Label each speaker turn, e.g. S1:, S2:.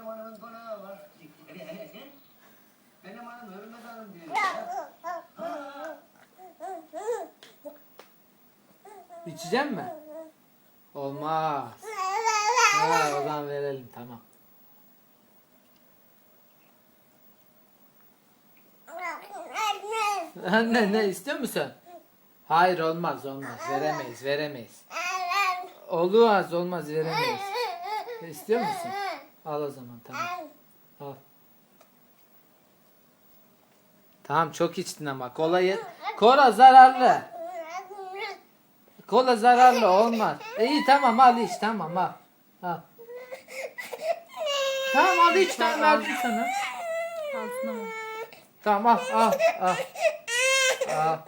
S1: benim hanımın konağı var. Ee, e, e, e? benim hanım Hürmet Hanım diyor.
S2: İçeceğim mi? Olmaz. Ha, o zaman verelim tamam. Anne ne istiyor musun? Hayır olmaz olmaz veremeyiz veremeyiz. Olmaz olmaz veremeyiz. İstiyor musun? Al o zaman tamam. Al. Tamam çok içtin ama kolayı. Kola zararlı. Kola zararlı olmaz. İyi tamam al iç tamam al. Al. Tamam al iç tamam verdim sana.
S3: Altına bak.
S2: Tamam al al al. Al.